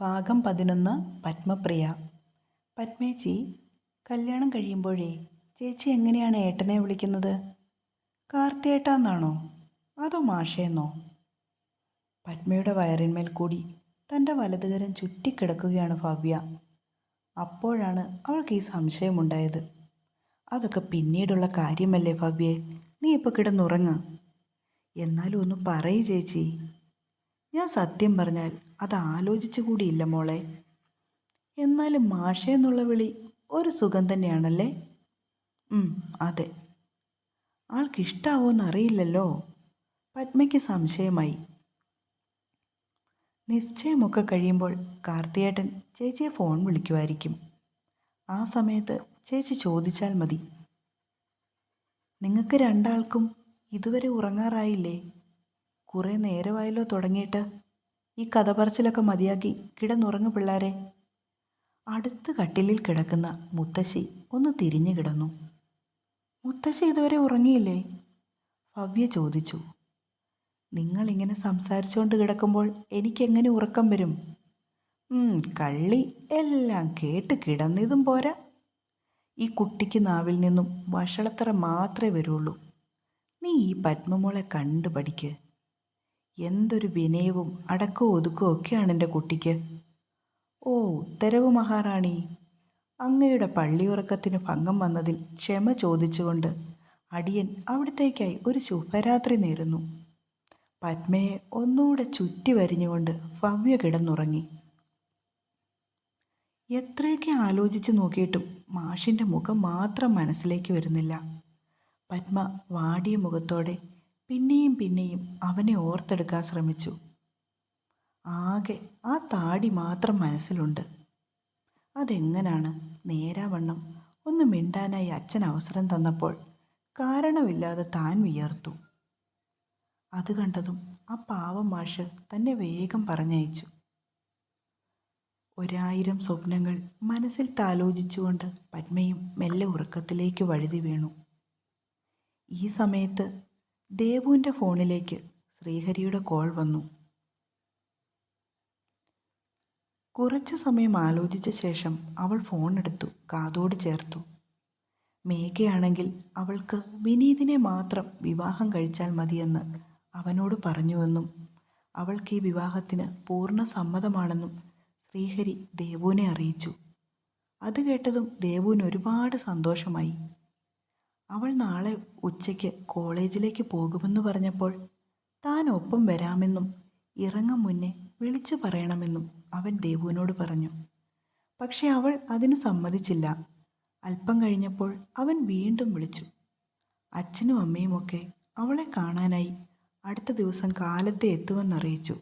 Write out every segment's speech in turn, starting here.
ഭാഗം പതിനൊന്ന് പത്മപ്രിയ. പത്മേച്ചി കല്യാണം കഴിയുമ്പോഴേ ചേച്ചി എങ്ങനെയാണ് ഏട്ടനെ വിളിക്കുന്നത്? കാർത്തിയേട്ടാന്നാണോ? അതോ മാഷേന്നോ? പത്മയുടെ വയറിന്മേൽ കൂടി തന്റെ വലതുകരം ചുറ്റിക്കിടക്കുകയാണ് ഭവ്യ. അപ്പോഴാണ് അവൾക്ക് ഈ സംശയമുണ്ടായത്. അതൊക്കെ പിന്നീടുള്ള കാര്യമല്ലേ ഭവ്യെ? നീ ഇപ്പോൾ കിടന്നുറങ്ങ. എന്നാലും ഒന്ന് പറയ് ചേച്ചി. ഞാൻ സത്യം പറഞ്ഞാൽ അത് ആലോചിച്ചു കൂടിയില്ല മോളെ. എന്നാലും മാഷേ എന്നുള്ള വിളി ഒരു സുഖം തന്നെയാണല്ലേ? അതെ. ആൾക്കിഷ്ടാവോന്ന് അറിയില്ലല്ലോ. പത്മയ്ക്ക് സംശയമായി. നിശ്ചയമൊക്കെ കഴിയുമ്പോൾ കാർത്തിയേട്ടൻ ചേച്ചിയെ ഫോൺ വിളിക്കുമായിരിക്കും. ആ സമയത്ത് ചേച്ചി ചോദിച്ചാൽ മതി. നിങ്ങൾക്ക് രണ്ടാൾക്കും ഇതുവരെ ഉറങ്ങാറായില്ലേ? കുറേ നേരമായല്ലോ തുടങ്ങിയിട്ട്. ഈ കഥ പറച്ചിലൊക്കെ മതിയാക്കി കിടന്നുറങ്ങു പിള്ളാരെ. അടുത്ത് കട്ടിലിൽ കിടക്കുന്ന മുത്തശ്ശി ഒന്ന് തിരിഞ്ഞു കിടന്നു. മുത്തശ്ശി ഇതുവരെ ഉറങ്ങിയില്ലേ? ഭവ്യ ചോദിച്ചു. നിങ്ങളിങ്ങനെ സംസാരിച്ചുകൊണ്ട് കിടക്കുമ്പോൾ എനിക്കെങ്ങനെ ഉറക്കം വരും? കള്ളി എല്ലാം കേട്ട് കിടന്നതും പോരാ. ഈ കുട്ടിക്ക് നാവിൽ നിന്നും വഷളത്തറ മാത്രമേ വരുള്ളൂ. നീ ഈ പത്മമോളെ കണ്ടു പഠിക്ക് എന്തൊരു വിനയവും അടക്കവും ഒതുക്കവും ഒക്കെയാണ് എന്റെ കുട്ടിക്ക്. ഓ ഉത്തരവ് മഹാറാണി. അങ്ങയുടെ പള്ളിയുറക്കത്തിന് ഭംഗം വന്നതിൽ ക്ഷമ ചോദിച്ചുകൊണ്ട് അടിയൻ അവിടത്തേക്കായി ഒരു ശുഭരാത്രി നേരുന്നു. പത്മയെ ഒന്നുകൂടെ ചുറ്റി വരിഞ്ഞുകൊണ്ട് ഭവ്യ കിടന്നുറങ്ങി. എത്രയൊക്കെ ആലോചിച്ച് നോക്കിയിട്ടും മാഷിന്റെ മുഖം മാത്രം മനസ്സിലേക്ക് വരുന്നില്ല. പത്മ വാടിയ മുഖത്തോടെ പിന്നെയും പിന്നെയും അവനെ ഓർത്തെടുക്കാൻ ശ്രമിച്ചു. ആകെ ആ താടി മാത്രം മനസ്സിലുണ്ട്. അതെങ്ങനാണ്? നേരാവണ്ണം ഒന്ന് മിണ്ടാനായി അച്ഛൻ അവസരം തന്നപ്പോൾ കാരണമില്ലാതെ താൻ വിയർത്തു. അത് കണ്ടതും ആ പാവം മാഷ് തന്നെ വേഗം പറഞ്ഞയച്ചു. ഒരായിരം സ്വപ്നങ്ങൾ മനസ്സിൽ താലോചിച്ചുകൊണ്ട് പത്മയും മെല്ലെ ഉറക്കത്തിലേക്ക് വഴുതി വീണു. ഈ സമയത്ത് ദേവുവിന്റെ ഫോണിലേക്ക് ശ്രീഹരിയുടെ കോൾ വന്നു. കുറച്ച് സമയം ആലോചിച്ച ശേഷം അവൾ ഫോൺ എടുത്തു കാതോട് ചേർത്തു. മേഘയാണെങ്കിൽ അവൾക്ക് വിനീതിനെ മാത്രം വിവാഹം കഴിച്ചാൽ മതിയെന്ന് അവനോട് പറഞ്ഞുവെന്നും അവൾക്ക് ഈ വിവാഹത്തിന് പൂർണ സമ്മതമാണെന്നും ശ്രീഹരി ദേവുവിനെ അറിയിച്ചു. അത് കേട്ടതും ദേവുവിന് ഒരുപാട് സന്തോഷമായി. അവൾ നാളെ ഉച്ചയ്ക്ക് കോളേജിലേക്ക് പോകുമെന്ന് പറഞ്ഞപ്പോൾ താൻ ഒപ്പം വരാമെന്നും ഇറങ്ങും മുന്നേ വിളിച്ചു പറയണമെന്നും അവൻ ദേവുവിനോട് പറഞ്ഞു. പക്ഷെ അവൾ അതിന് സമ്മതിച്ചില്ല. അല്പം കഴിഞ്ഞപ്പോൾ അവൻ വീണ്ടും വിളിച്ചു. അച്ഛനും അമ്മയുമൊക്കെ അവളെ കാണാനായി അടുത്ത ദിവസം കാലത്തെ എത്തുമെന്നറിയിച്ചു.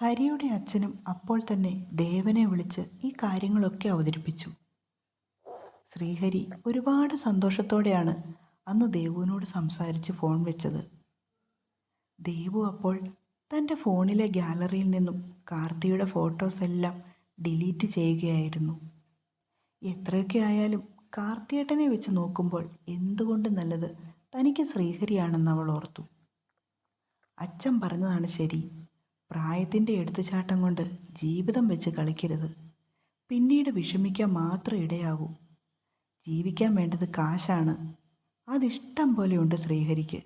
ഹരിയുടെ അച്ഛനും അപ്പോൾ തന്നെ ദേവനെ വിളിച്ച് ഈ കാര്യങ്ങളൊക്കെ അവതരിപ്പിച്ചു. ശ്രീഹരി ഒരുപാട് സന്തോഷത്തോടെയാണ് അന്ന് ദേവുവിനോട് സംസാരിച്ച് ഫോൺ വെച്ചത്. ദേവു അപ്പോൾ തന്റെ ഫോണിലെ ഗാലറിയിൽ നിന്നും കാർത്തിയുടെ ഫോട്ടോസ് എല്ലാം ഡിലീറ്റ് ചെയ്യുകയായിരുന്നു. എത്രയൊക്കെ ആയാലും കാർത്തിയേട്ടനെ വെച്ച് നോക്കുമ്പോൾ എന്തുകൊണ്ട് നല്ലത് തനിക്ക് ശ്രീഹരിയാണെന്ന് അവൾ ഓർത്തു. അച്ഛൻ പറഞ്ഞതാണ് ശരി. പ്രായത്തിന്റെ എടുത്തുചാട്ടം കൊണ്ട് ജീവിതം വെച്ച് കളിക്കരുത്. പിന്നീട് വിഷമിക്കാൻ മാത്രം ഇടയാവൂ ജീവിക്കാൻ വേണ്ടത് കാശാണ്. അതിഷ്ടം പോലെയുണ്ട് ശ്രീഹരിക്ക്.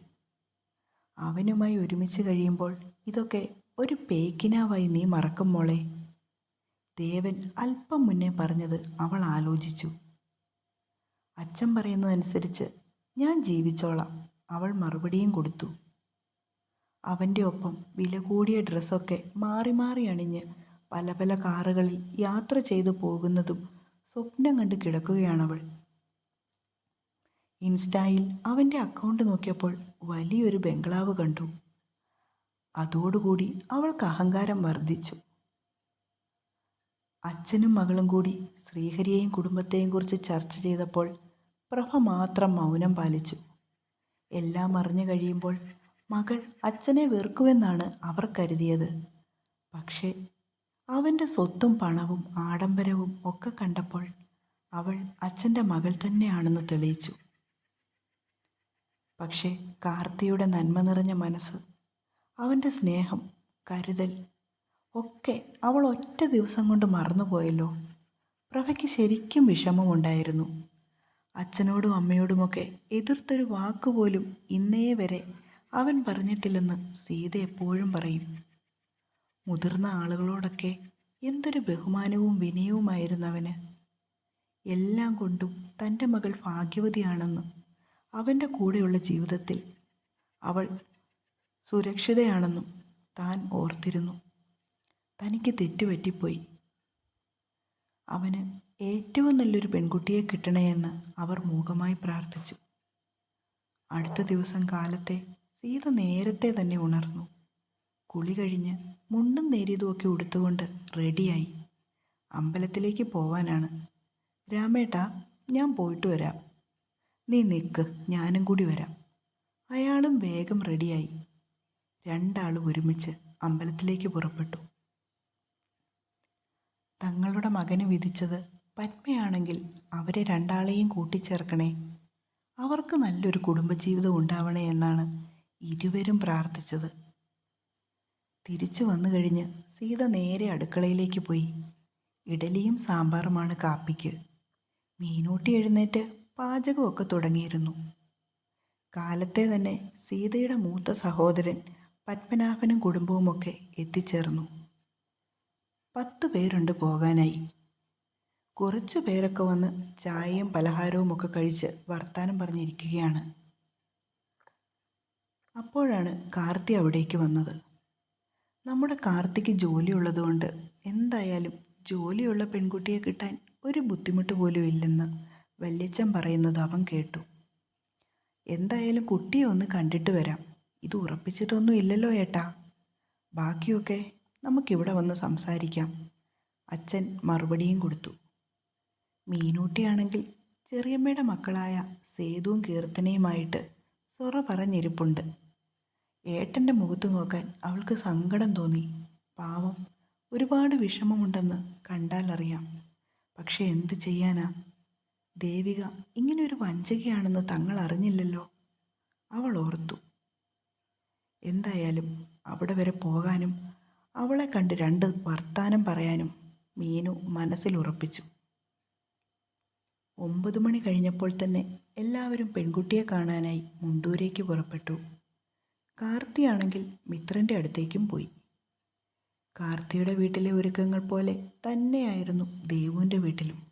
അവനുമായി ഒരുമിച്ച് കഴിയുമ്പോൾ ഇതൊക്കെ ഒരു പേക്കിനാവായി നീ മറക്കും മോളെ. ദേവൻ അല്പം മുന്നേ പറഞ്ഞത് അവൾ ആലോചിച്ചു. അച്ഛൻ പറയുന്നതനുസരിച്ച് ഞാൻ ജീവിച്ചോളാം. അവൾ മറുപടിയും കൊടുത്തു. അവന്റെ ഒപ്പം വില കൂടിയ ഡ്രസ്സൊക്കെ മാറി മാറി അണിഞ്ഞ് പല പല കാറുകളിൽ യാത്ര ചെയ്തു പോകുന്നതും സ്വപ്നം കണ്ട് കിടക്കുകയാണവൾ. ഇൻസ്റ്റായിൽ അവന്റെ അക്കൗണ്ട് നോക്കിയപ്പോൾ വലിയൊരു ബംഗ്ലാവ് കണ്ടു. അതോടുകൂടി അവൾക്ക് അഹങ്കാരം വർദ്ധിച്ചു. അച്ഛനും മകളും കൂടി ശ്രീഹരിയെയും കുടുംബത്തെയും കുറിച്ച് ചർച്ച ചെയ്തപ്പോൾ പ്രഭ മാത്രം മൗനം പാലിച്ചു. എല്ലാം അറിഞ്ഞു കഴിയുമ്പോൾ മകൾ അച്ഛനെ വെറുക്കുമെന്നാണ് അവർ കരുതിയത്. പക്ഷേ അവന്റെ സ്വത്തും പണവും ആഡംബരവും ഒക്കെ കണ്ടപ്പോൾ അവൾ അച്ഛന്റെ മകൾ തന്നെയാണെന്ന് തെളിയിച്ചു. പക്ഷേ കാർത്തിയുടെ നന്മ നിറഞ്ഞ മനസ്സ് അവന്റെ സ്നേഹം കരുതൽ ഒക്കെ അവൾ ഒറ്റ ദിവസം കൊണ്ട് മറന്നുപോയല്ലോ. പ്രഭയ്ക്ക് ശരിക്കും വിഷമമുണ്ടായിരുന്നു. അച്ഛനോടും അമ്മയോടുമൊക്കെ എതിർത്തൊരു വാക്കുപോലും ഇന്നേ വരെ അവൻ പറഞ്ഞിട്ടില്ലെന്ന് സീത എപ്പോഴും പറയും. മുതിർന്ന ആളുകളോടൊക്കെ എന്തൊരു ബഹുമാനവും വിനയവുമായിരുന്നു അവന്. എല്ലാം കൊണ്ടും തന്റെ മകൾ ഭാഗ്യവതിയാണെന്ന് അവന്റെ കൂടെയുള്ള ജീവിതത്തിൽ അവൾ സുരക്ഷിതയാണെന്നും താൻ ഓർത്തിരുന്നു. തനിക്ക് തെറ്റുപറ്റിപ്പോയി. അവന് ഏറ്റവും നല്ലൊരു പെൺകുട്ടിയെ കിട്ടണേയെന്ന് അവർ മൂകമായി പ്രാർത്ഥിച്ചു. അടുത്ത ദിവസം കാലത്തെ സീത നേരത്തെ തന്നെ ഉണർന്നു. കുളി കഴിഞ്ഞ് മുണ്ടും നേരിയതുമൊക്കെ ഉടുത്തുകൊണ്ട് റെഡിയായി. അമ്പലത്തിലേക്ക് പോവാനാണ്. രാമേട്ടാ ഞാൻ പോയിട്ട് വരാം. നീ നിൽക്ക് ഞാനും കൂടി വരാം. അയാളും വേഗം റെഡിയായി. രണ്ടാളും ഒരുമിച്ച് അമ്പലത്തിലേക്ക് പുറപ്പെട്ടു. തങ്ങളുടെ മകന് വിധിച്ചത് പത്മയാണെങ്കിൽ അവരെ രണ്ടാളെയും കൂട്ടിച്ചേർക്കണേ. അവർക്ക് നല്ലൊരു കുടുംബജീവിതം ഉണ്ടാവണേ എന്നാണ് ഇരുവരും പ്രാർത്ഥിച്ചത്. തിരിച്ചു വന്നു കഴിഞ്ഞ് സീത നേരെ അടുക്കളയിലേക്ക് പോയി. ഇഡലിയും സാമ്പാറുമാണ് കാപ്പിക്ക്. മീനൂട്ടി എഴുന്നേറ്റ് പാചകമൊക്കെ തുടങ്ങിയിരുന്നു. കാലത്തെ തന്നെ സീതയുടെ മൂത്ത സഹോദരൻ പത്മനാഭനും കുടുംബവുമൊക്കെ എത്തിച്ചേർന്നു. പത്തു പേരുണ്ട് പോകാനായി. കുറച്ചു പേരൊക്കെ വന്ന് ചായയും പലഹാരവും ഒക്കെ കഴിച്ച് വർത്താനം പറഞ്ഞിരിക്കുകയാണ്. അപ്പോഴാണ് കാർത്തി അവിടേക്ക് വന്നത്. നമ്മുടെ കാർത്തിക്ക് ജോലിയുള്ളതുകൊണ്ട് എന്തായാലും ജോലിയുള്ള പെൺകുട്ടിയെ കിട്ടാൻ ഒരു ബുദ്ധിമുട്ട് പോലും ഇല്ലെന്ന് വല്യച്ഛൻ പറയുന്നത് അവൻ കേട്ടു. എന്തായാലും കുട്ടിയെ ഒന്ന് കണ്ടിട്ട് വരാം. ഇത് ഉറപ്പിച്ചിട്ടൊന്നും ഇല്ലല്ലോ ഏട്ടാ. ബാക്കിയൊക്കെ നമുക്കിവിടെ വന്ന് സംസാരിക്കാം. അച്ഛൻ മറുപടിയും കൊടുത്തു. മീനൂട്ടിയാണെങ്കിൽ ചെറിയമ്മയുടെ മക്കളായ സേതുവും കീർത്തനയുമായിട്ട് സൊറ പറഞ്ഞിരിപ്പുണ്ട്. ഏട്ടന്റെ മുഖത്ത് നോക്കാൻ അവൾക്ക് സങ്കടം തോന്നി. പാവം ഒരുപാട് വിഷമമുണ്ടെന്ന് കണ്ടാലറിയാം. പക്ഷെ എന്ത് ചെയ്യാനാ? ദേവിക ഇങ്ങനെ ഒരു വഞ്ചകയാണെന്ന് തങ്ങൾ അറിഞ്ഞില്ലല്ലോ അവൾ ഓർത്തു. എന്തായാലും അവിടെ വരെ പോകാനും അവളെ കണ്ട് രണ്ട് വർത്താനം പറയാനും മീനു മനസ്സിൽ ഉറപ്പിച്ചു. ഒമ്പത് മണി കഴിഞ്ഞപ്പോൾ തന്നെ എല്ലാവരും പെൺകുട്ടിയെ കാണാനായി മുണ്ടൂരേക്ക് പുറപ്പെട്ടു. കാർത്തിയാണെങ്കിൽ മിത്രന്റെ അടുത്തേക്കും പോയി. കാർത്തിയുടെ വീട്ടിലെ ഒരുക്കങ്ങൾ പോലെ തന്നെയായിരുന്നു ദേവുവിന്റെ വീട്ടിലും.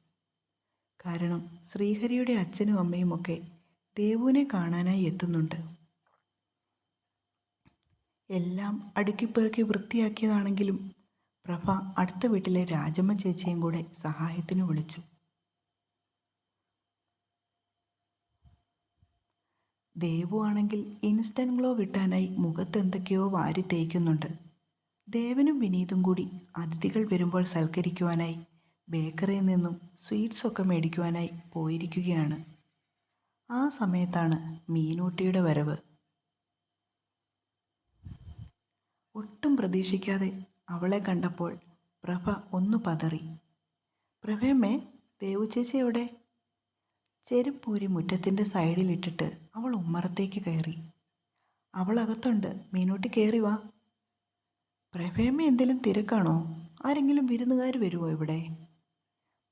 കാരണം ശ്രീഹരിയുടെ അച്ഛനും അമ്മയും ഒക്കെ ദേവുവിനെ കാണാനായി എത്തുന്നുണ്ട്. എല്ലാം അടുക്കിപ്പെറുക്കി വൃത്തിയാക്കിയതാണെങ്കിലും പ്രഭ അടുത്ത വീട്ടിലെ രാജമ്മ ചേച്ചിയും കൂടെ സഹായത്തിന് വിളിച്ചു. ദേവു ആണെങ്കിൽ ഇൻസ്റ്റന്റ് ഗ്ലോ കിട്ടാനായി മുഖത്ത് എന്തൊക്കെയോ വാരി തേക്കുന്നുണ്ട്. ദേവനും വിനീതും കൂടി അതിഥികൾ വരുമ്പോൾ സൽക്കരിക്കുവാനായി ബേക്കറിയിൽ നിന്നും സ്വീറ്റ്സൊക്കെ മേടിക്കുവാനായി പോയിരിക്കുകയാണ്. ആ സമയത്താണ് മീനൂട്ടിയുടെ വരവ്. ഒട്ടും പ്രതീക്ഷിക്കാതെ അവളെ കണ്ടപ്പോൾ പ്രഭ ഒന്ന് പതറി. പ്രഭയമ്മേ ദേവു ചേച്ചി എവിടെ? ചെരുപ്പൂരി മുറ്റത്തിന്റെ സൈഡിലിട്ടിട്ട് അവൾ ഉമ്മറത്തേക്ക് കയറി. അവൾ അകത്തുണ്ട്. മീനൂട്ടി കയറി വാ. പ്രഭയമ്മ എന്തെങ്കിലും തിരക്കാണോ? ആരെങ്കിലും വിരുന്നുകാർ വരുമോ ഇവിടെ?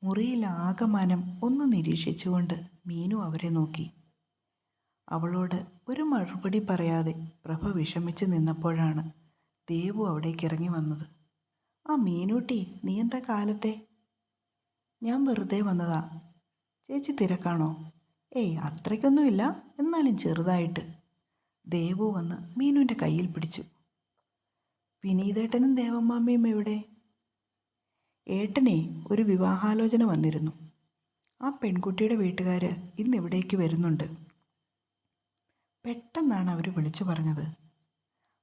മുറിയിൽ ആകമാനം ഒന്ന് നിരീക്ഷിച്ചുകൊണ്ട് മീനു അവരെ നോക്കി. അവളോട് ഒരു മറുപടി പറയാതെ പ്രഭ വിഷമിച്ച് നിന്നപ്പോഴാണ് ദേവു അവിടേക്ക് ഇറങ്ങി വന്നത്. ആ മീനൂട്ടി നീ എന്താ കാലത്തെ? ഞാൻ വെറുതെ വന്നതാ. ചേച്ചി തിരക്കാണോ? ഏയ് അത്രയ്ക്കൊന്നുമില്ല. എന്നാലും ചെറുതായിട്ട്. ദേവു വന്ന് മീനുവിന്റെ കയ്യിൽ പിടിച്ചു. വിനീതേട്ടനും ദേവമ്മാമ്മയും എവിടെ? ഏട്ടനെ ഒരു വിവാഹാലോചന വന്നിരുന്നു. ആ പെൺകുട്ടിയുടെ വീട്ടുകാർ ഇന്ന് ഇവിടേക്ക് വരുന്നുണ്ട്? പെട്ടെന്നാണ് അവർ വിളിച്ചു പറഞ്ഞത്.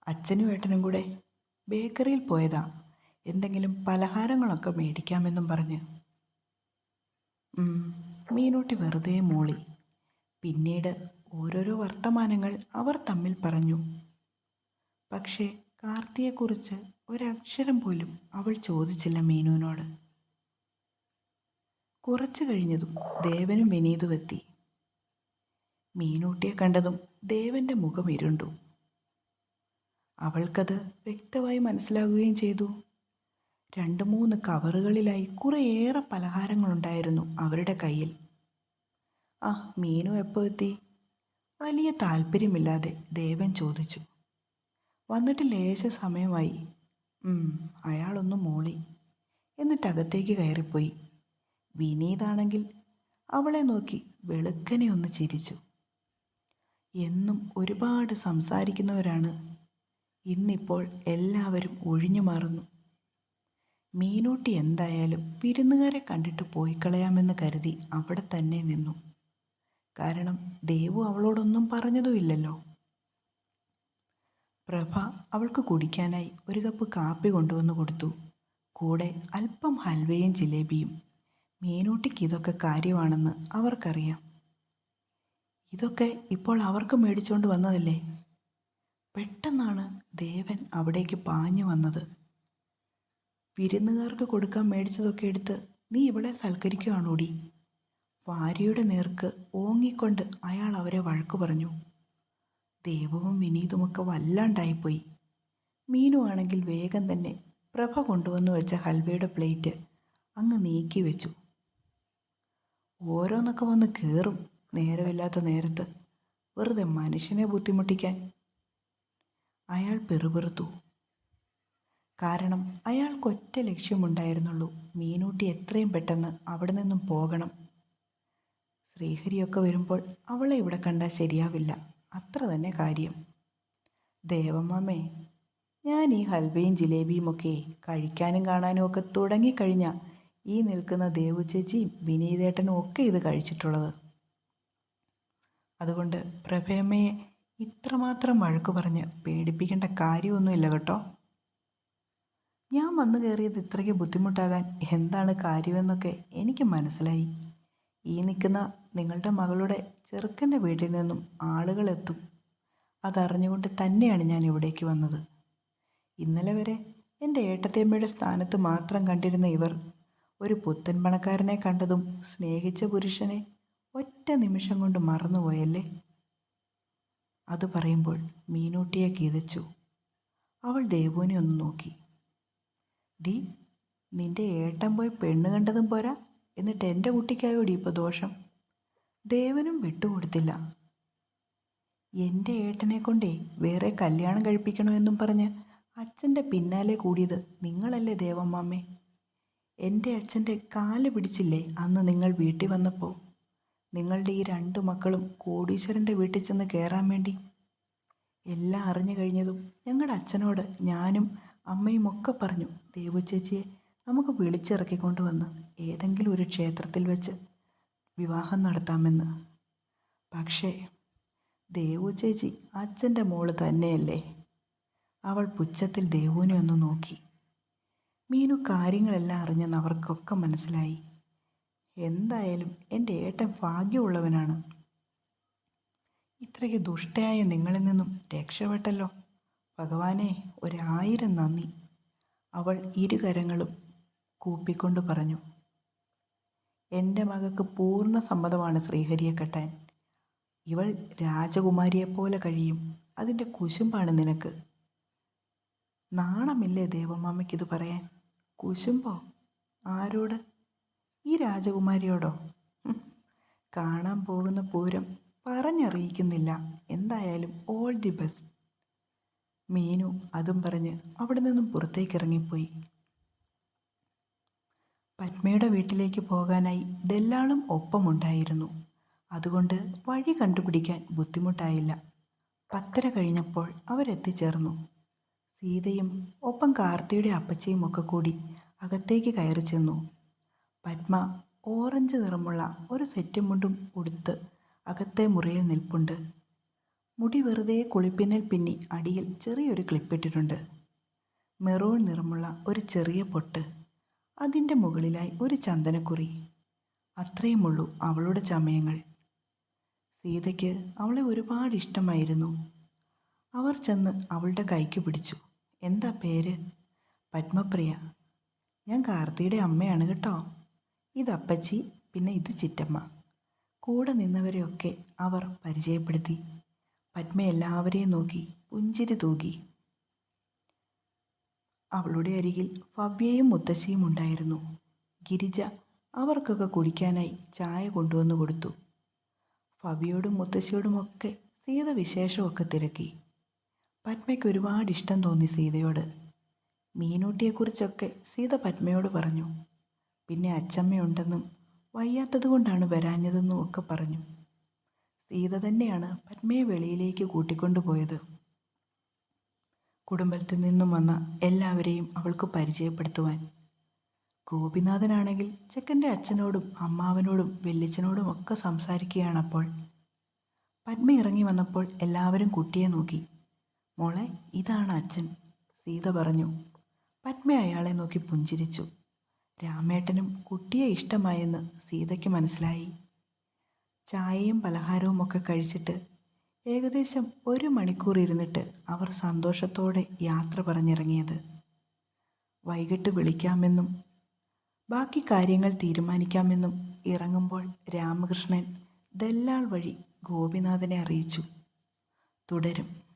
അച്ഛനും ഏട്ടനും കൂടെ ബേക്കറിയിൽ പോയതാ. എന്തെങ്കിലും പലഹാരങ്ങളൊക്കെ മേടിക്കാമെന്നും പറഞ്ഞ്. മീനൂട്ടി വെറുതെ മൂളി. പിന്നീട് ഓരോരോ വർത്തമാനങ്ങൾ അവർ തമ്മിൽ പറഞ്ഞു. പക്ഷേ കാർത്തിയെക്കുറിച്ച് ഒരക്ഷരം പോലും അവൾ ചോദിച്ചില്ല മീനുവിനോട്. കുറച്ചു കഴിഞ്ഞതും ദേവനും വിനീതും എത്തി മീനൂട്ടിയെ കണ്ടതും ദേവന്റെ മുഖം ഇരുണ്ടു. അവൾക്കത് വ്യക്തമായി മനസ്സിലാകുകയും ചെയ്തു. രണ്ട് മൂന്ന് കവറുകളിലായി കുറേയേറെ പലഹാരങ്ങളുണ്ടായിരുന്നു അവരുടെ കയ്യിൽ. ആ മീനു എപ്പോൾ എത്തി? വലിയ താല്പര്യമില്ലാതെ ദേവൻ ചോദിച്ചു. വന്നിട്ട് ലേശ സമയമായി. അയാളൊന്ന് മൂളി. എന്നിട്ട് അകത്തേക്ക് കയറിപ്പോയി. വിനീതാണെങ്കിൽ അവളെ നോക്കി വെളുക്കനെ ഒന്ന് ചിരിച്ചു. എന്നും ഒരുപാട് സംസാരിക്കുന്നവരാണ്. ഇന്നിപ്പോൾ എല്ലാവരും ഒഴിഞ്ഞു മാറുന്നു. മീനൂട്ടി എന്തായാലും വിരുന്നുകാരെ കണ്ടിട്ട് പോയി കളയാമെന്ന് കരുതി അവിടെ തന്നെ നിന്നു. കാരണം ദേവു അവളോടൊന്നും പറഞ്ഞതുമില്ലല്ലോ. പ്രഭ അവൾക്ക് കുടിക്കാനായി ഒരു കപ്പ് കാപ്പി കൊണ്ടുവന്ന് കൊടുത്തു. കൂടെ അല്പം ഹൽവയും ജിലേബിയും. മീനൂട്ടിക്ക് ഇതൊക്കെ കാര്യമാണെന്ന് അവർക്കറിയാം. ഇതൊക്കെ ഇപ്പോൾ അവർക്ക് മേടിച്ചുകൊണ്ട് വന്നതല്ലേ? പെട്ടെന്നാണ് ദേവൻ അവിടേക്ക് പാഞ്ഞു വന്നത്. വിരുന്നുകാർക്ക് കൊടുക്കാൻ മേടിച്ചതൊക്കെ എടുത്ത് നീ ഇവിടെ സൽക്കരിക്കുകയാണോടി ഭാര്യയുടെ നേർക്ക് ഓങ്ങിക്കൊണ്ട് അയാൾ അവരെ വഴക്കു പറഞ്ഞു. ദേവവും വിനീതുമൊക്കെ വല്ലാണ്ടായിപ്പോയി. മീനു ആണെങ്കിൽ വേഗം തന്നെ പ്രഭ കൊണ്ടുവന്നു വെച്ച ഹൽവയുടെ പ്ലേറ്റ് അങ്ങ് നീക്കി വെച്ചു. ഓരോന്നൊക്കെ വന്ന് കയറും നേരമില്ലാത്ത നേരത്ത്. വെറുതെ മനുഷ്യനെ ബുദ്ധിമുട്ടിക്കാൻ. അയാൾ പെറുപെറുത്തു. കാരണം അയാൾക്കൊറ്റ ലക്ഷ്യമുണ്ടായിരുന്നുള്ളൂ മീനൂട്ടി എത്രയും പെട്ടെന്ന് അവിടെ നിന്നും പോകണം. ശ്രീഹരിയൊക്കെ വരുമ്പോൾ അവളെ ഇവിടെ കണ്ടാൽ ശരിയാവില്ല. അത്ര തന്നെ കാര്യം. ദേവമ്മേ ഞാൻ ഈ ഹൽവയും ജിലേബിയും ഒക്കെ കഴിക്കാനും കാണാനും ഒക്കെ തുടങ്ങിക്കഴിഞ്ഞ ഈ നിൽക്കുന്ന ദേവു ചേച്ചിയും വിനീതേട്ടനും ഒക്കെ ഇത് കഴിച്ചിട്ടുള്ളത്. അതുകൊണ്ട് പ്രഭയമ്മയെ ഇത്രമാത്രം വഴക്കു പറഞ്ഞ് പേടിപ്പിക്കേണ്ട കാര്യമൊന്നുമില്ല കേട്ടോ. ഞാൻ വന്നു കയറിയത് ഇത്രയ്ക്ക് ബുദ്ധിമുട്ടാകാൻ എന്താണ് കാര്യമെന്നൊക്കെ എനിക്ക് മനസ്സിലായി. ഈ നിൽക്കുന്ന നിങ്ങളുടെ മകളുടെ ചെറുക്കന്റെ വീട്ടിൽ നിന്നും ആളുകളെത്തും അതറിഞ്ഞുകൊണ്ട് തന്നെയാണ് ഞാൻ ഇവിടേക്ക് വന്നത്. ഇന്നലെ വരെ എന്റെ ഏട്ടത്തിയമ്മയുടെ സ്ഥാനത്ത് മാത്രം കണ്ടിരുന്ന ഇവർ ഒരു പുത്തൻ പണക്കാരനെ കണ്ടതും സ്നേഹിച്ച പുരുഷനെ ഒറ്റ നിമിഷം കൊണ്ട് മറന്നുപോയല്ലേ? അത് പറയുമ്പോൾ മീനൂട്ടിയെ കീതച്ചു അവൾ ദേവുവിനെ ഒന്ന് നോക്കി. ഡി നിന്റെ ഏട്ടൻ പോയി പെണ്ണ് കണ്ടതും പോരാ. എന്നിട്ട് എന്റെ കുട്ടിക്കായോടി ഇപ്പോൾ ദോഷം? ദേവനും വിട്ടുകൊടുത്തില്ല. എന്റെ ഏട്ടനെ കൊണ്ടേ വേറെ കല്യാണം കഴിപ്പിക്കണമെന്നും പറഞ്ഞ് അച്ഛന്റെ പിന്നാലെ കൂടിയത് നിങ്ങളല്ലേ ദേവമ്മാമ്മേ? എന്റെ അച്ഛന്റെ കാൽ പിടിച്ചില്ലേ അന്ന് നിങ്ങൾ വീട്ടിൽ വന്നപ്പോൾ നിങ്ങളുടെ ഈ രണ്ട് മക്കളും കോടീശ്വരന്റെ വീട്ടിൽ ചെന്ന് കയറാൻ വേണ്ടി? എല്ലാം അറിഞ്ഞു കഴിഞ്ഞതും ഞങ്ങളുടെ അച്ഛനോട് ഞാനും അമ്മയും ഒക്കെ പറഞ്ഞു ദേവു ചേച്ചിയെ നമുക്ക് വിളിച്ചിറക്കിക്കൊണ്ട് വന്ന് ഏതെങ്കിലും ഒരു ക്ഷേത്രത്തിൽ വെച്ച് വിവാഹം നടത്താമെന്ന്. പക്ഷേ ദേവു ചേച്ചി അച്ഛന്റെ മോൾ തന്നെയല്ലേ? അവൾ പുച്ഛത്തിൽ ദേവുവിനെ ഒന്ന് നോക്കി. മീനു കാര്യങ്ങളെല്ലാം അറിഞ്ഞെന്ന് അവർക്കൊക്കെ മനസ്സിലായി. എന്തായാലും എന്റെ ഏട്ടൻ ഭാഗ്യമുള്ളവനാണ്. ഇത്രയ്ക്ക് ദുഷ്ടയായ നിങ്ങളിൽ നിന്നും രക്ഷപ്പെട്ടല്ലോ. ഭഗവാനെ ഒരായിരം നന്ദി. അവൾ ഇരുകരങ്ങളും കൂപ്പിക്കൊണ്ട് പറഞ്ഞു. എന്റെ മകൾക്ക് പൂർണ സമ്മതമാണ് ശ്രീഹരിയെ കെട്ടാൻ. ഇവൾ രാജകുമാരിയെപ്പോലെ കഴിയും. അതിന്റെ കുശുമ്പാണ് നിനക്ക്. നാണമില്ലേ ദേവമാമയ്ക്കിത് പറയാൻ? കുശുമ്പോ? ആരോട്? ഈ രാജകുമാരിയോടോ? കാണാൻ പോകുന്ന പൂരം പറഞ്ഞറിയിക്കുന്നില്ല. എന്തായാലും ഓൾ ദി ബെസ്റ്റ്. മീനു അതും പറഞ്ഞ് അവിടെ നിന്നും പുറത്തേക്ക് ഇറങ്ങിപ്പോയി. പത്മയുടെ വീട്ടിലേക്ക് പോകാനായി ഡെല്ലാളും ഒപ്പമുണ്ടായിരുന്നു. അതുകൊണ്ട് വഴി കണ്ടുപിടിക്കാൻ ബുദ്ധിമുട്ടായില്ല. പത്തര കഴിഞ്ഞപ്പോൾ അവരെത്തിച്ചേർന്നു. സീതയും ഒപ്പം കാർത്തിയുടെ അപ്പച്ചയും ഒക്കെ കൂടി അകത്തേക്ക് കയറി ചെന്നു. പത്മ ഓറഞ്ച് നിറമുള്ള ഒരു സെറ്റ് മുണ്ടും ഉടുത്ത് അകത്തെ മുറിയിൽ നിൽപ്പുണ്ട്. മുടി വെറുതെ കുളിപ്പിന്നൽ പിന്നി അടിയിൽ ചെറിയൊരു ക്ലിപ്പിട്ടിട്ടുണ്ട് മെറൂൺ നിറമുള്ള ഒരു ചെറിയ പൊട്ട്. അതിന്റെ മുകളിലായി ഒരു ചന്ദനക്കുറി. അത്രയുമുള്ളൂ അവളുടെ ചമയങ്ങൾ. സീതയ്ക്ക് അവളെ ഒരുപാട് ഇഷ്ടമായിരുന്നു. അവർ ചെന്ന് അവളുടെ കൈക്ക് പിടിച്ചു. എന്താ പേര്? പത്മപ്രിയ. ഞാൻ കാർത്തിയുടെ അമ്മയാണ് കേട്ടോ. ഇത് അപ്പച്ചി പിന്നെ ഇത് ചിറ്റമ്മ. കൂടെ നിന്നവരെയൊക്കെ അവർ പരിചയപ്പെടുത്തി. പത്മ എല്ലാവരെയും നോക്കി പുഞ്ചിരി തൂകി. അവളുടെ അരികിൽ ഭവ്യയും മുത്തശ്ശിയും ഉണ്ടായിരുന്നു. ഗിരിജ അവർക്കൊക്കെ കുടിക്കാനായി ചായ കൊണ്ടുവന്നു കൊടുത്തു. ഭവ്യയോടും മുത്തശ്ശിയോടുമൊക്കെ സീത വിശേഷമൊക്കെ തിരക്കി. പത്മയ്ക്ക് ഒരുപാട് ഇഷ്ടം തോന്നി സീതയോട്. മീനൂട്ടിയെക്കുറിച്ചൊക്കെ സീത പത്മയോട് പറഞ്ഞു. പിന്നെ അച്ചമ്മയുണ്ടെന്നും വയ്യാത്തതുകൊണ്ടാണ് വരാഞ്ഞതെന്നും ഒക്കെ പറഞ്ഞു. സീത തന്നെയാണ് പത്മയെ വെളിയിലേക്ക് കൂട്ടിക്കൊണ്ടുപോയത്. കുടുംബത്തിൽ നിന്നും വന്ന എല്ലാവരെയും അവൾക്ക് പരിചയപ്പെടുത്തുവാൻ. ഗോപിനാഥനാണെങ്കിൽ ചെക്കന്റെ അച്ഛനോടും അമ്മാവനോടും വെല്ലിച്ചനോടും ഒക്കെ സംസാരിക്കുകയാണപ്പോൾ പത്മ ഇറങ്ങി വന്നപ്പോൾ എല്ലാവരും കുട്ടിയെ നോക്കി. മോളെ ഇതാണ് അച്ഛൻ സീത പറഞ്ഞു. പത്മ അയാളെ നോക്കി പുഞ്ചിരിച്ചു. രാമേട്ടനും കുട്ടിയെ ഇഷ്ടമായെന്ന് സീതയ്ക്ക് മനസ്സിലായി. ചായയും പലഹാരവും ഒക്കെ കഴിച്ചിട്ട് ഏകദേശം ഒരു മണിക്കൂർ ഇരുന്നിട്ട് അവർ സന്തോഷത്തോടെ യാത്ര പറഞ്ഞിറങ്ങിയത്. വൈകിട്ട് വിളിക്കാമെന്നും ബാക്കി കാര്യങ്ങൾ തീരുമാനിക്കാമെന്നും ഇറങ്ങുമ്പോൾ രാമകൃഷ്ണൻ ദല്ലാൾ വഴി ഗോപിനാഥനെ അറിയിച്ചു. തുടരും.